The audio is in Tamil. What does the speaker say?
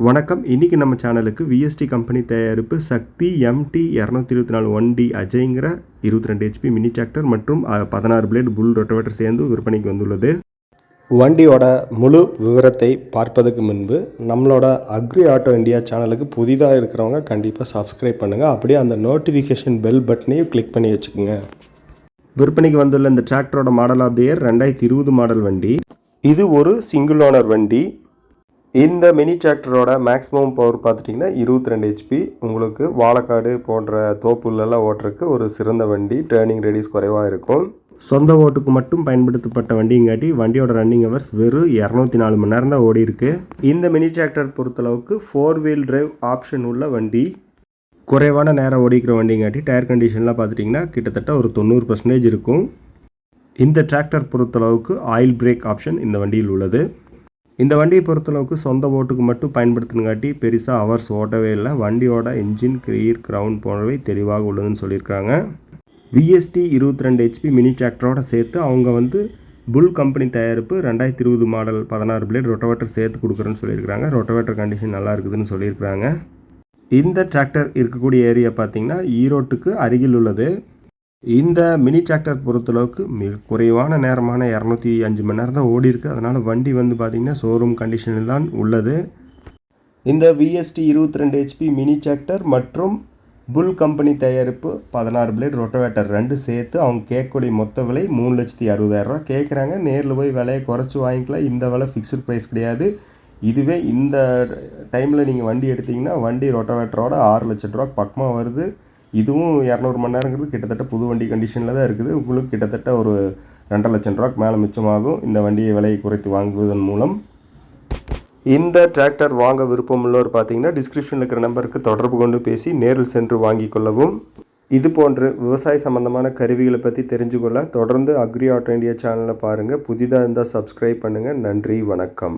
வணக்கம். இன்றைக்கி நம்ம சேனலுக்கு விஎஸ்டி கம்பெனி தயாரிப்பு சக்தி எம்டி இரநூத்தி இருபத்தி நாலு ஒன் டி அஜய்ங்கிற இருபத்தி ரெண்டு ஹெச்பி மினி டிராக்டர் மற்றும் பதினாறு பிளேட் புல் ரொட்டவேட்டர் சேர்ந்து விற்பனைக்கு வந்துள்ளது. வண்டியோட முழு விவரத்தை பார்ப்பதற்கு முன்பு நம்மளோட அக்ரி ஆட்டோ இந்தியா சேனலுக்கு புதிதாக இருக்கிறவங்க கண்டிப்பாக சப்ஸ்கிரைப் பண்ணுங்கள் அப்படியே அந்த நோட்டிஃபிகேஷன் பெல் பட்டனையும் கிளிக் பண்ணி வச்சுக்கோங்க. விற்பனைக்கு வந்துள்ள இந்த டிராக்டரோட மாடல் ஆஃப் இயர் ரெண்டாயிரத்தி இருபது மாடல் வண்டி. இது ஒரு சிங்கிள் ஓனர் வண்டி. இந்த மினி டிராக்டரோட மேக்ஸிமம் பவர் பார்த்துட்டிங்கன்னா இருபத்தி ரெண்டு ஹெச்பி உங்களுக்கு வாழக்காடு போன்ற தோப்புலெல்லாம் ஓட்டுறதுக்கு ஒரு சிறந்த வண்டி டேர்னிங் ரேடியஸ் குறைவாக இருக்கும். சொந்த ஓட்டுக்கு மட்டும் பயன்படுத்தப்பட்ட வண்டிங்காட்டி வண்டியோட ரன்னிங் ஹவர்ஸ் வெறும் இரநூத்தி நாலு மணி நேரம் தான் ஓடி இருக்கு இந்த மினி டிராக்டர் பொறுத்தளவுக்கு ஃபோர் வீல் டிரைவ் ஆப்ஷன் உள்ள வண்டி. குறைவான நேரம் ஓடிக்கிற வண்டிங்காட்டி டயர் கண்டிஷன்லாம் பார்த்துட்டிங்கன்னா கிட்டத்தட்ட ஒரு தொண்ணூறு பர்சன்டேஜ் இருக்கும். இந்த டிராக்டர் பொறுத்தளவுக்கு ஆயில் பிரேக் ஆப்ஷன் இந்த வண்டியில் உள்ளது. இந்த வண்டியை பொறுத்தளவுக்கு சொந்த ஓட்டுக்கு மட்டும் பயன்படுத்தினங்காட்டி பெருசாக ஹவர்ஸ் ஓட்டவே இல்லை. வண்டியோட இன்ஜின் கிரீர் கிரவுண்ட் போன்றவை தெளிவாக உள்ளதுன்னு சொல்லியிருக்காங்க. விஎஸ்டி இருபத்தி ரெண்டு ஹெச்பி மினி டிராக்டரோட சேர்த்து அவங்க வந்து புல் கம்பெனி தயாரிப்பு ரெண்டாயிரத்தி இருபது மாடல் பதினாறு பிளேட் ரொட்டவேட்டர் சேர்த்து கொடுக்குறேன்னு சொல்லியிருக்காங்க. ரொட்டவேட்டர் கண்டிஷன் நல்லா இருக்குதுன்னு சொல்லியிருக்கிறாங்க இந்த டிராக்டர் இருக்கக்கூடிய ஏரியா பார்த்தீங்கன்னா ஈரோட்டுக்கு அருகில் உள்ளது. இந்த மினி டிராக்டர் பொறுத்தளவுக்கு மிக குறைவான நேரமான இரநூத்தி அஞ்சு மணி நேரம் தான் ஓடி அதனால் வண்டி வந்து பார்த்திங்கன்னா ஷோரூம் கண்டிஷனில் தான் உள்ளது. இந்த விஎஸ்டி இருபத்தி ரெண்டு ஹெச்பி மினி டிராக்டர் மற்றும் புல் கம்பெனி தயாரிப்பு பதினாறு பிளேட் ரொட்டவேட்டர் ரெண்டு சேர்த்து அவங்க கேட்கக்கூடிய மொத்த விலை மூணு லட்சத்தி அறுபதாயிரரூவா கேட்குறாங்க நேரில் போய் விலையை குறைச்சி வாங்கிக்கலாம். இந்த விலை ஃபிக்ஸ்டு ப்ரைஸ் கிடையாது. இதுவே இந்த டைமில் நீங்கள் வண்டி எடுத்தீங்கன்னா வண்டி ரொட்டவேட்டரோட ஆறு லட்ச ரூபா பக்கமாக வருது. இதுவும் இரநூறு மணி நேரங்கிறது கிட்டத்தட்ட புது வண்டி கண்டிஷனில் தான் இருக்குது. உங்களுக்கு கிட்டத்தட்ட ஒரு ரெண்டரை லட்சம் ரூபாய்க்கு மேலே மிச்சமாகும். இந்த வண்டியை விலையை குறைத்து வாங்குவதன் மூலம். இந்த டிராக்டர் வாங்க விருப்பமுள்ளவர் பார்த்தீங்கன்னா டிஸ்கிரிப்ஷனில் இருக்கிற நம்பருக்கு தொடர்பு கொண்டு பேசி நேரில் சென்று வாங்கிக் கொள்ளவும். இது போன்று விவசாய சம்பந்தமான கருவிகளை பற்றி தெரிஞ்சுக்கொள்ள தொடர்ந்து அக்ரி ஆட்டோ இந்தியா சேனலை பாருங்கள் புதிதாக இருந்தால் சப்ஸ்கிரைப் பண்ணுங்கள் நன்றி வணக்கம்.